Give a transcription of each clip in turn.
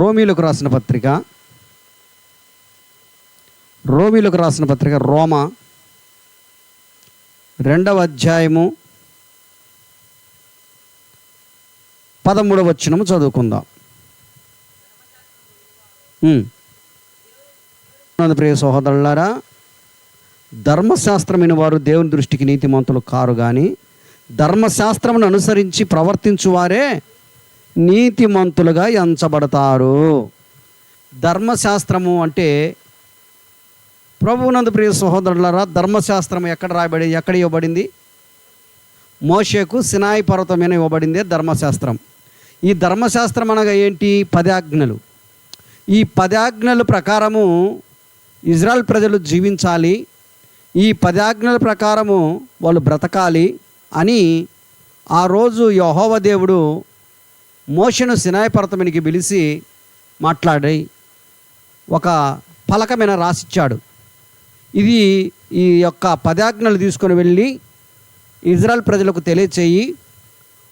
రోమీలకు రాసిన పత్రిక. రోమీలకు రాసిన పత్రిక రోమ. రెండవ అధ్యాయము పదమూడవ వచనము చదువుకుందాం. ప్రియ సహోదరులారా ధర్మశాస్త్రమైన వారు దేవుని దృష్టికి నీతిమంతులు కారు కానీ ధర్మశాస్త్రమును అనుసరించి ప్రవర్తించువారే నీతిమంతులుగా ఎంచబడతారు. ధర్మశాస్త్రము అంటే ప్రభువునందు ప్రియ సహోదరులరా ధర్మశాస్త్రం ఎక్కడ రాయబడి ఎక్కడ ఇవ్వబడింది? మోషేకు సినాయి పర్వతమైన ఇవ్వబడిందే ధర్మశాస్త్రం. ఈ ధర్మశాస్త్రం అనగా ఏంటి? పదాజ్ఞలు. ఈ పదాజ్ఞల ప్రకారము ఇజ్రాయెల్ ప్రజలు జీవించాలి. ఈ పదాజ్ఞల ప్రకారము వాళ్ళు బ్రతకాలి అని ఆ రోజు యహోవ దేవుడు మోషను సినాయపర్తమునికి పిలిచి మాట్లాడి ఒక పలక మీద రాసిచ్చాడు. ఇది ఈ యొక్క పదాజ్ఞలు తీసుకొని వెళ్ళి ఇజ్రాయల్ ప్రజలకు తెలియచేయి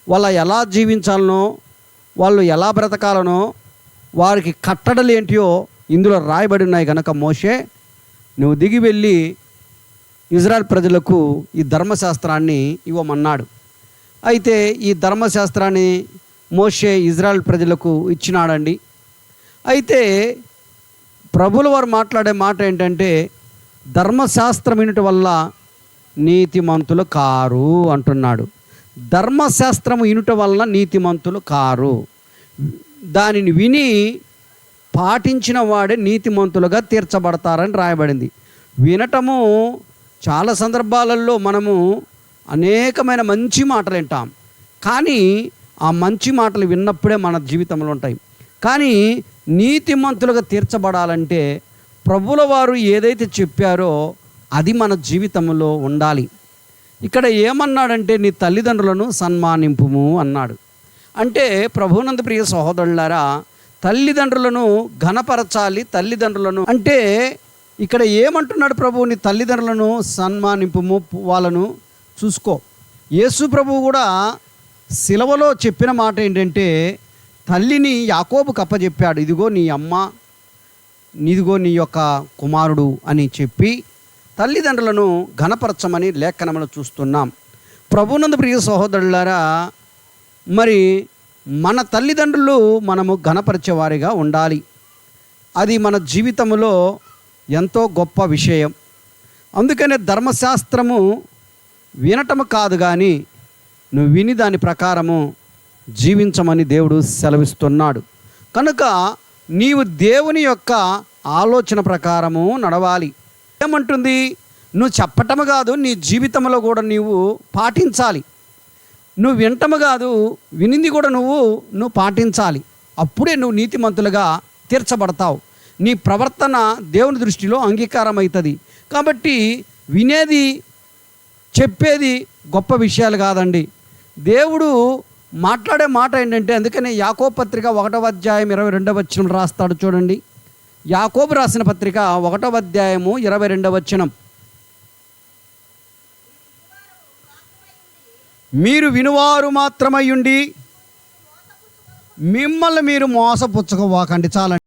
వాళ్ళ ఎలా జీవించాలనో వాళ్ళు ఎలా బ్రతకాలనో వారికి కట్టడలు ఏంటియో ఇందులో రాయబడి ఉన్నాయి కనుక మోషే నువ్వు దిగి వెళ్ళి ఇజ్రాయల్ ప్రజలకు ఈ ధర్మశాస్త్రాన్ని ఇవ్వమన్నాడు. అయితే ఈ ధర్మశాస్త్రాన్ని మోషే ఇజ్రాయెల్ ప్రజలకు ఇచ్చినాడండి. అయితే ప్రభుల వారు మాట్లాడే మాట ఏంటంటే ధర్మశాస్త్రం వల్ల నీతిమంతులు కారు అంటున్నాడు. ధర్మశాస్త్రము ఇనుట వలన నీతిమంతులు కారు. దానిని విని పాటించిన వాడే నీతిమంతులుగా తీర్చబడతారని రాయబడింది. వినటము చాలా సందర్భాలలో మనము అనేకమైన మంచి మాటలు వింటాం. కానీ ఆ మంచి మాటలు విన్నప్పుడే మన జీవితంలో ఉంటాయి. కానీ నీతిమంతులుగా తీర్చబడాలంటే ప్రభుల వారు ఏదైతే చెప్పారో అది మన జీవితంలో ఉండాలి. ఇక్కడ ఏమన్నాడంటే నీ తల్లిదండ్రులను సన్మానింపుము అన్నాడు. అంటే ప్రభునంద ప్రియ సహోదరులారా తల్లిదండ్రులను ఘనపరచాలి తల్లిదండ్రులను అంటే ఇక్కడ ఏమంటున్నాడు ప్రభు నీ తల్లిదండ్రులను సన్మానింపుము వాళ్ళను చూసుకో. యేసు ప్రభు కూడా శిలవలో చెప్పిన మాట ఏంటంటే తల్లిని యాకోబు కప్పచెప్పాడు ఇదిగో నీ అమ్మ నీదిగో నీ యొక్క కుమారుడు అని చెప్పి తల్లిదండ్రులను ఘనపరచమని లేఖనములు చూస్తున్నాం. ప్రభునందు ప్రియ సహోదరులారా మరి మన తల్లిదండ్రులు మనము ఘనపరిచేవారిగా ఉండాలి. అది మన జీవితంలో ఎంతో గొప్ప విషయం. అందుకనే ధర్మశాస్త్రము వినటము కాదు కానీ నువ్వు విని దాని ప్రకారము జీవించమని దేవుడు సెలవిస్తున్నాడు. కనుక నీవు దేవుని యొక్క ఆలోచన ప్రకారము నడవాలి. ఏమంటుంది? నువ్వు చెప్పటము కాదు నీ జీవితంలో కూడా నీవు పాటించాలి. నువ్వు వింటము కాదు వినింది కూడా నువ్వు నువ్వు పాటించాలి. అప్పుడే నువ్వు నీతిమంతులుగా తీర్చబడతావు. నీ ప్రవర్తన దేవుని దృష్టిలో అంగీకారం అవుతుంది కాబట్టి వినేది చెప్పేది గొప్ప విషయాలు కాదండి. దేవుడు మాట్లాడే మాట ఏంటంటే అందుకనే యాకో పత్రిక ఒకటవ అధ్యాయం ఇరవై రెండవ వచనం రాస్తాడు చూడండి. యాకోబు రాసిన పత్రిక ఒకటవ అధ్యాయము ఇరవై రెండవ వచనం. మీరు వినువారు మాత్రమయ్యుండి మిమ్మల్ని మీరు మోసపుచ్చకపోకండి చాలా